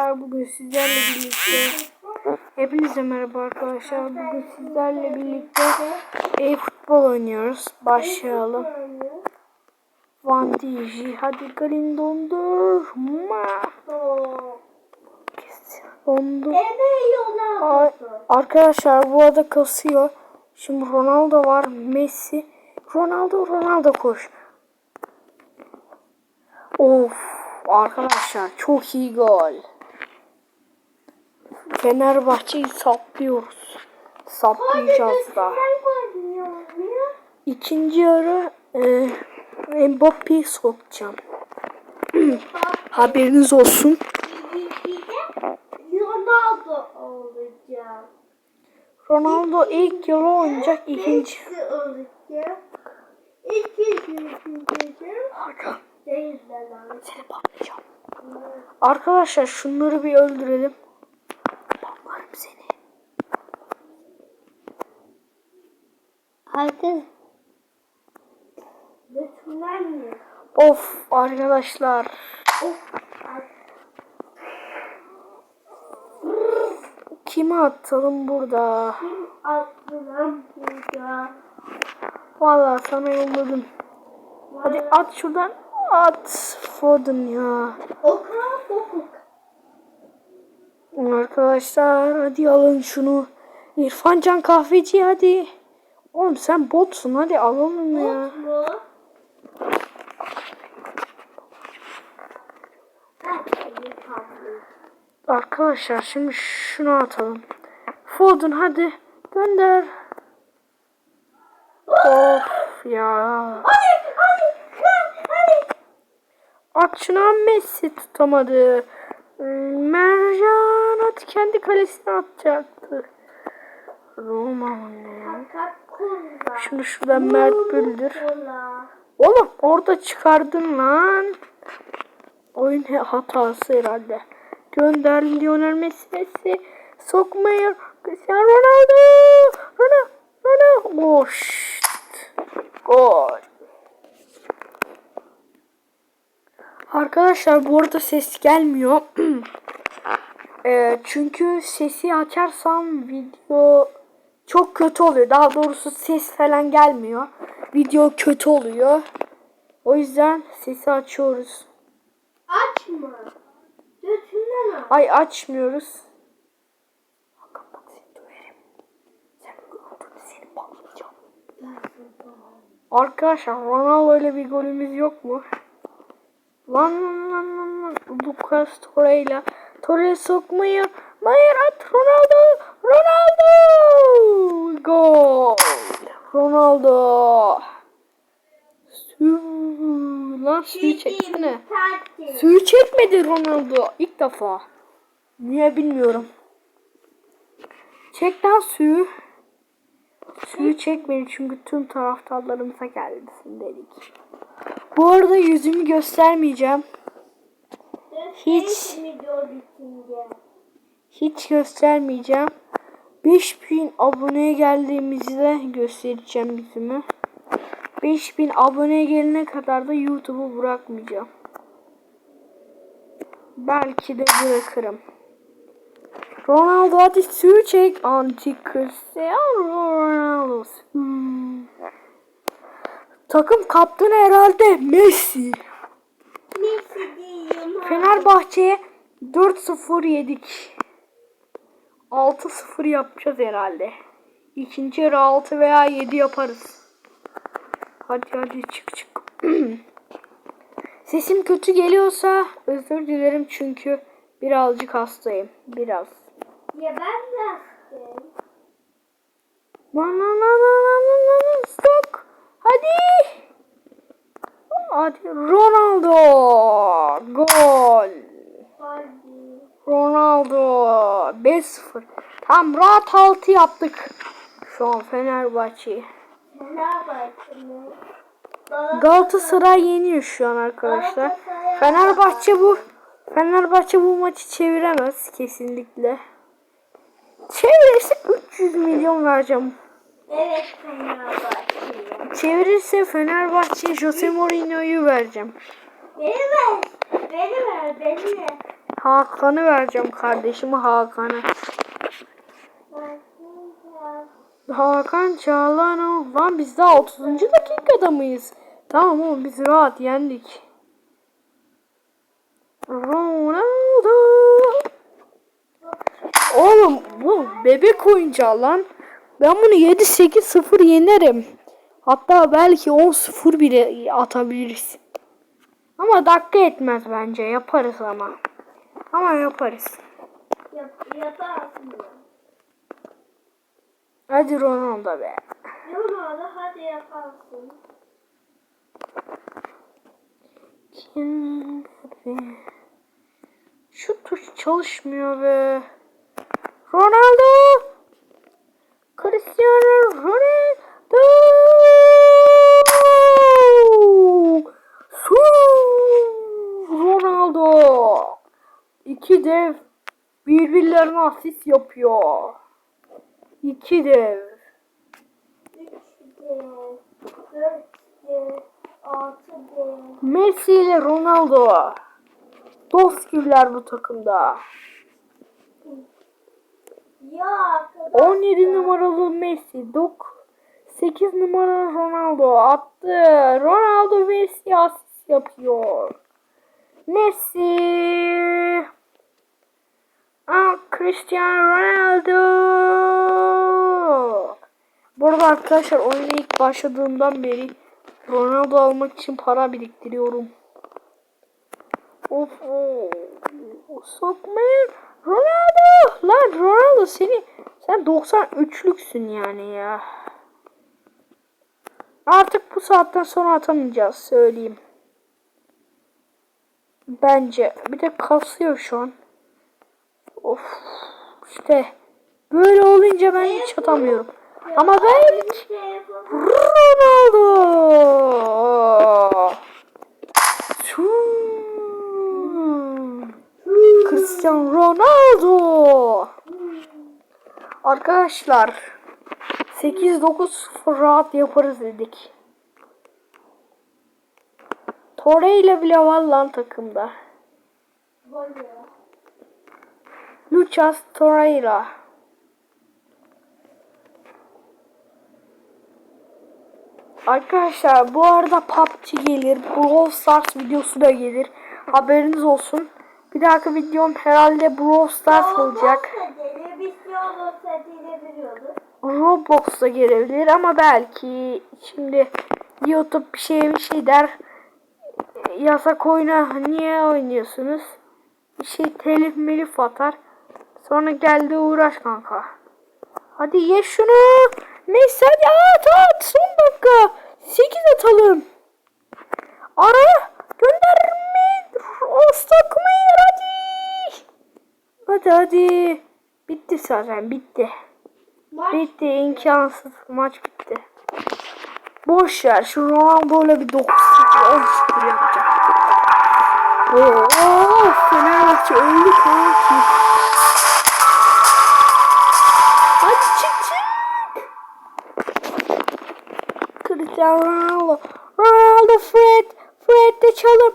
Bugün sizlerle birlikte Hepinize merhaba arkadaşlar. Bugün sizlerle birlikte e futbol oynuyoruz. Başlayalım. Van Dijk hadi Galin dondur. Ma. Dondur. Arkadaşlar bu arada kasıyor. Şimdi Ronaldo var. Messi. Ronaldo Ronaldo koş. Of arkadaşlar çok iyi gol. Fenerbahçe'yi saplıyoruz. Saplayacağız da. İkinci yarı e, Mbappe'yi sokacağım. Haberiniz olsun. Ronaldo olacak. Ronaldo ilk yarı oynayacak. ikinci. Arkadaşlar şunları bir öldürelim. Patlarım seni. Mi? Of arkadaşlar. Of. Kime atalım burada? Kim aklına burada? Vallahi sana yolladım. Hadi at şuradan. At. Foden ya. Okra bokuk. Arkadaşlar hadi alın şunu. İrfan Can kahveci hadi. Oğlum sen botsun hadi alalım ya. Bok mu? Arkadaşlar şimdi şunu atalım. Foden hadi gönder. Of ya. Hadi hadi hadi hadi. At şunu Messi tutamadı. Mercan at kendi kalesine atacaktı. Roma ne ya? Şunu şuradan Mert Büldür. Oğlum orada çıkardın lan. Oyun hatası herhalde. Gönder Lionel Messi Messi. Sokmayın. Cristiano Ronaldo. Ronaldo. Ronaldo. Oh, şşt. Gol. Arkadaşlar bu arada ses gelmiyor. Eee, çünkü sesi açarsam video çok kötü oluyor. Daha doğrusu ses falan gelmiyor. Video kötü oluyor. O yüzden sesi açıyoruz. Açma. Götünden al. Ay açmıyoruz. Hakan bak seni döverim. Sen öldün seni patlayacağım. Arkadaşlar Ronaldo öyle bir golümüz yok mu? Lan lan lan lan lan. Lucas Torreira. Torre sokmayı. Mayer at Ronaldo. Ronaldo. Gol. Ronaldo. Sü lan suyu. Tatil. Suyu çekmedi Ronaldo ilk defa. Niye bilmiyorum. Çek lan suyu. Suyu çekmedi çünkü tüm taraftarlarımıza gelsin dedik. Bu arada yüzümü göstermeyeceğim. Hiç. Hiç göstermeyeceğim. 5000 aboneye geldiğimizde göstereceğim yüzümü. 5000 aboneye gelene kadar da YouTube'u bırakmayacağım. Belki de bırakırım. Ronaldo hadi suyu çek. Anti Cristiano Ronaldo. Hmm. Takım kaptanı herhalde Messi. Messi diyeyim. Fenerbahçe'ye 4-0 yedik. 6-0 yapacağız herhalde. İkinci yarı 6 veya 7 yaparız. Hadi hadi çık çık. Sesim kötü geliyorsa özür dilerim çünkü birazcık hastayım. Biraz. Ya ben de astım. Lan lan lan lan lan lan lan lan stok. Hadi. Hadi Ronaldo. Gol. Hadi. Ronaldo 5-0. Tam rahat 6 yaptık. Şu an. Fenerbahçe? Galatasaray yeniyor şu an arkadaşlar. Fenerbahçe bu Fenerbahçe bu maçı çeviremez kesinlikle. Çevirirse 300 milyon vereceğim. Evet Fenerbahçe. Çevirirse Fenerbahçe Jose Mourinho'yu vereceğim. Beni ver. Beni ver. Beni ver. Hakan'ı vereceğim kardeşimi Hakan'ı. Hakan Çağlanoğlu. Lan biz daha 30. dakikada mıyız? Tamam oğlum biz rahat yendik. Ronaldo. Oğlum bu bebek oyuncağı lan. Ben bunu 7-8-0 yenerim. Hatta belki 10-0 bile atabiliriz. Ama dakika etmez bence. Yaparız ama. Ama yaparız. Yap, yaparsın. Hadi Ronaldo be. Ronaldo hadi yaparsın. Kim be? Şu tuş çalışmıyor be. Ronaldo! Cristiano Ronaldo! Dev birbirlerine asist yapıyor. İki dev. 3D, 4D, 6D. Messi ile Ronaldo. Dost gibiler bu takımda. Ya arkadaşlar. 17 numaralı Messi, dok 8 numaralı Ronaldo attı. Ronaldo Messi asist yapıyor. Messi. Aa, Cristiano Ronaldo. Bu arada arkadaşlar oyuna ilk başladığımdan beri Ronaldo almak için para biriktiriyorum. Of of. Sokmayın. Ronaldo. Lan Ronaldo seni sen 93'lüksün yani ya. Artık bu saatten sonra atamayacağız söyleyeyim. Bence. Bir de kasıyor şu an. Of. İşte böyle olunca ben hiç atamıyorum. Ama ben Ronaldo. Su. Cristiano Ronaldo. Arkadaşlar 8-9 rahat yaparız dedik. Torre ile bile var lan takımda. Lucas Torreira. Arkadaşlar bu arada PUBG gelir. Brawl Stars videosu da gelir. Haberiniz olsun. Bir dahaki videom herhalde Brawl Stars olacak. Biliyoruz. Roblox'a gelebilir ama belki şimdi YouTube bir şey bir şey der. Yasak oyuna niye oynuyorsunuz? Bir şey telif melif atar. Sonra geldi uğraş kanka. Hadi ye şunu. Neyse hadi at at. Son dakika. 8 atalım. Ara. Gönderme. Ostak mı? Hadi. Hadi hadi. Bitti zaten bitti. Maç Bitti imkansız maç bitti. Boş ver şu Ronaldo'yla bir 9 0 10 0 yapacak. Oo, Fenerbahçe öldü kanki. Çalım.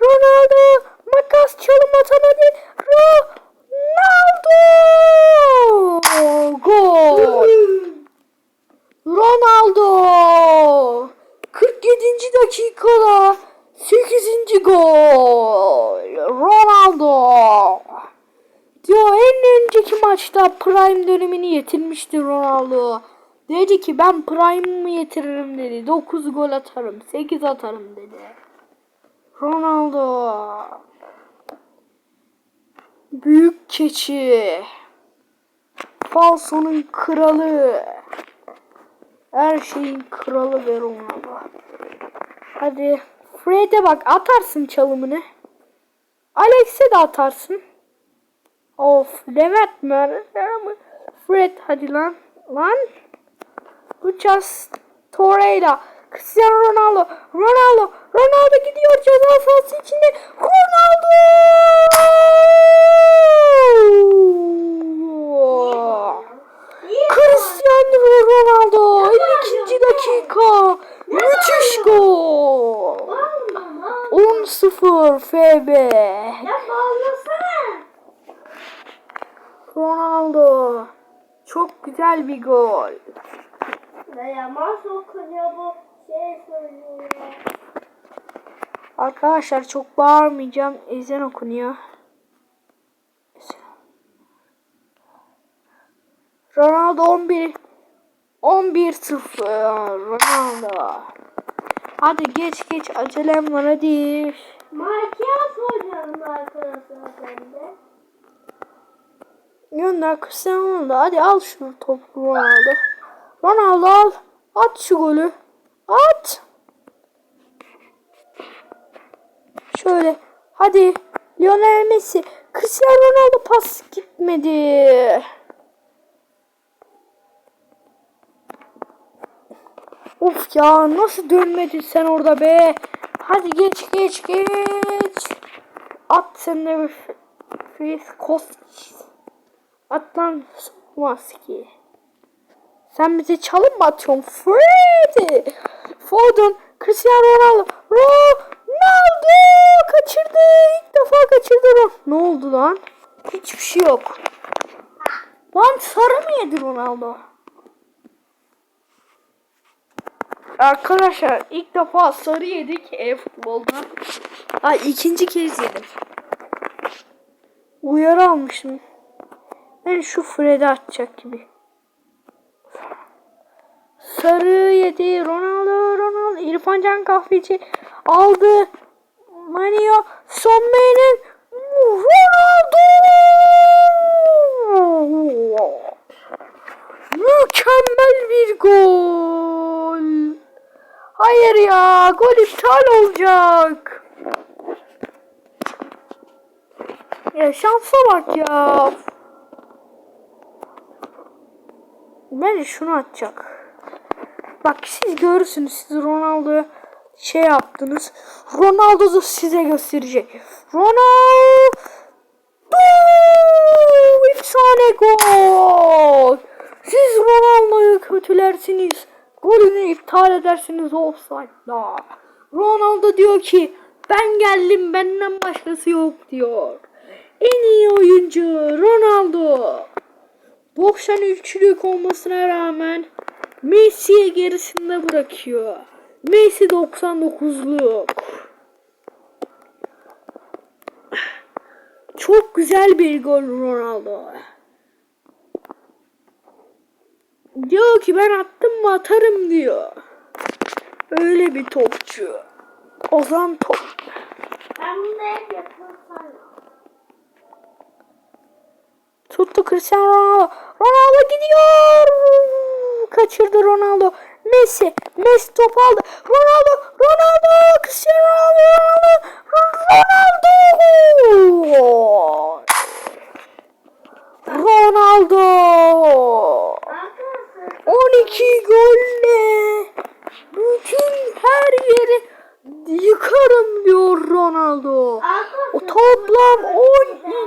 Ronaldo. Makas çalım atamadı. Ronaldo. Gol. Ronaldo 47. dakikada 8. gol Ronaldo diyor en önceki maçta prime dönemini yetirmişti Ronaldo dedi ki ben prime'ımı yetiririm dedi 9 gol atarım 8 atarım dedi Ronaldo büyük keçi Falso'nun kralı her şeyin kralı ver ona. Hadi. Fred'e bak atarsın çalımını. Alex'e de atarsın. Of Levent mi? Fred hadi lan. Lan. Lucas Torreira. Cristiano Ronaldo. Ronaldo. Ronaldo gidiyor ceza sahası içinde. Ronaldo. Cristiano Ronaldo 52. dakika. Müthiş gol. var mı? 10-0 FB. Ronaldo. Çok güzel bir gol. Yaman okunuyor bu şey söylüyor. Arkadaşlar çok bağırmayacağım. Ezan okunuyor. Ronaldo 11 11 0 Ronaldo. Hadi geç geç acelem var hadi. Makyaj oynayalım arkadaşlar bende. Gönder Cristiano Ronaldo. Hadi al şu topu Ronaldo. Ronaldo al. At şu golü. At. Şöyle. Hadi. Lionel Messi. Cristiano Ronaldo pas gitmedi. Of ya nasıl dönmedin sen orada be? Hadi geç geç geç. At sen de bir Kostić. Atlan maski. Sen bize çalım mı atıyorsun? Freddy. Foden. Cristiano Ronaldo. Ronaldo kaçırdı. İlk defa kaçırdı. Ron- Ne oldu lan? Hiçbir şey yok. Lan sarı mı yedi Ronaldo? Arkadaşlar ilk defa sarı yedik e-futbolda. Ay ikinci kez yedim. Uyarı almıştım. Ben şu Fred'i atacak gibi. Sarı yedi. Ronaldo, Ronaldo. İrfan Can Kahveci aldı. Manio. Son benim. Ronaldo. Mükemmel bir gol. Hayır ya. Gol iptal olacak. Ya şansa bak ya. Bence şunu atacak. Bak siz görürsünüz siz Ronaldo'ya şey yaptınız. Ronaldo da size gösterecek. Ronaldo efsane gol. Siz Ronaldo'yu kötülersiniz. Golünü iptal edersiniz offside'da. Ronaldo diyor ki ben geldim benden başkası yok diyor. En iyi oyuncu Ronaldo. 93'lük olmasına rağmen Messi'ye gerisinde bırakıyor. Messi 99'luk. Çok güzel bir gol Ronaldo. Diyor ki ben attım mı atarım diyor. Öyle bir topçu. Ozan top. Ben bunu hep yapıyorum. Tuttu Cristiano Ronaldo. Ronaldo gidiyor. Kaçırdı Ronaldo. Messi. Messi top aldı. Ronaldo. Ronaldo. Cristiano Ronaldo. Ronaldo. Ronaldo. Arkadaşlar 12 golle bütün her yeri yıkarım diyor Ronaldo. O toplam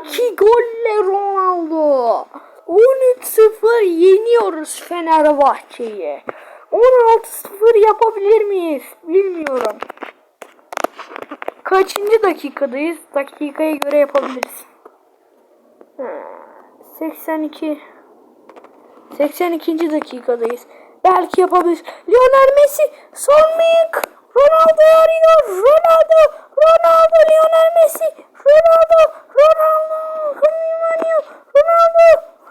12 golle Ronaldo. 13-0 yeniyoruz Fenerbahçe'yi. 16-0 yapabilir miyiz? Bilmiyorum. Kaçıncı dakikadayız? Dakikaya göre yapabiliriz. Ha, 82 82. dakikadayız. Belki yapabiliriz. Lionel Messi son mıyık? Ronaldo arıyor. Ronaldo. Ronaldo. Lionel Messi. Ronaldo. Ronaldo. Ronaldo. Ronaldo.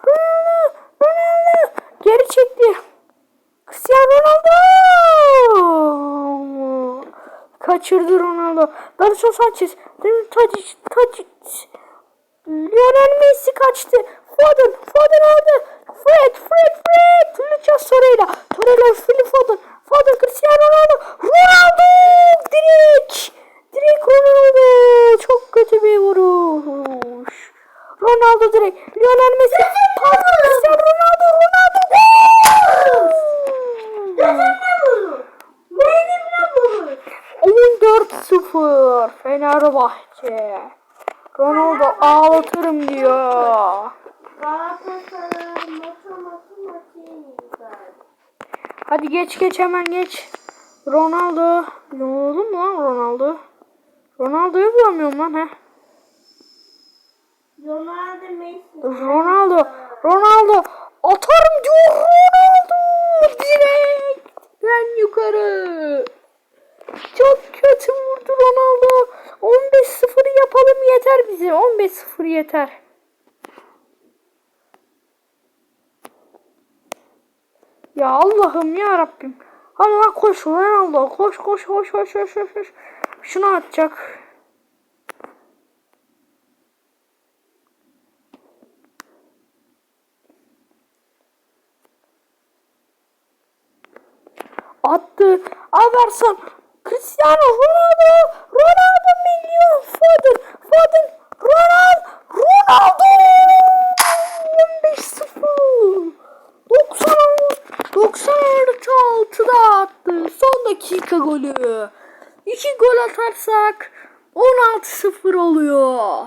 Ronaldo. Ronaldo. Geri çekti. Cristiano Ronaldo. Kaçırdı Ronaldo. Davinson Sanchez. Tadic. Tadic. Lionel Messi kaçtı. Foden, Foden aldı. Fred, Fred, Fred. Lucas Torreira. Torreira, Phil Foden. Foden, Cristiano Ronaldo. Ronaldo! Direkt. Direkt Ronaldo. Çok kötü bir vuruş. Ronaldo direkt. Lionel Messi. Pas, Cristiano Ronaldo. Ronaldo. Benimle bulur. 14-0 Fenerbahçe. Ronaldo ağlatırım diyor. Hadi geç geç hemen geç. Ronaldo. Ne oldu mu lan Ronaldo? Ronaldo'yu bulamıyorum lan he. Ronaldo Messi. Ronaldo. Ronaldo. Atarım diyor Ronaldo. Direkten yukarı. Çok kötü vurdu Ronaldo. 15-0 yapalım yeter bize. 15-0 yeter. Ya Allah'ım ya Rabbim. Hadi lan koş Ronaldo. Koş koş koş koş koş koş. koş. Şunu atacak. attı. Averson, Cristiano Ronaldo, Ronaldo milyon, Foden, Foden, Ronaldo, Ronaldo 15-0. 90 96 6'da attı. Son dakika golü. 2 gol atarsak 16-0 oluyor.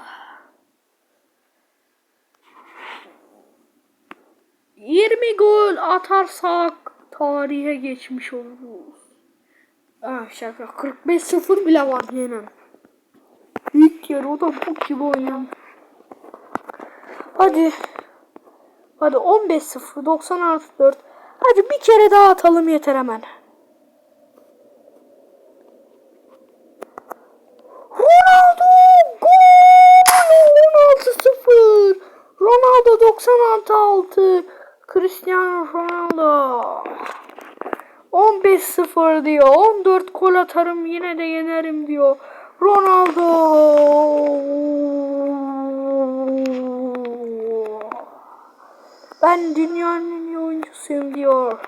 20 gol atarsak tarihe geçmiş oluruz. Ah şaka 45-0 bile var yine. İlk yarı o da bok gibi oynayan. Hadi. Hadi 15-0 96 4. Hadi bir kere daha atalım yeter hemen. Ronaldo gol 16-0. Ronaldo 96 6. Cristiano Ronaldo 15-0 diyor. 14 gol atarım yine de yenerim diyor. Ronaldo ben dünyanın en iyi oyuncusuyum diyor.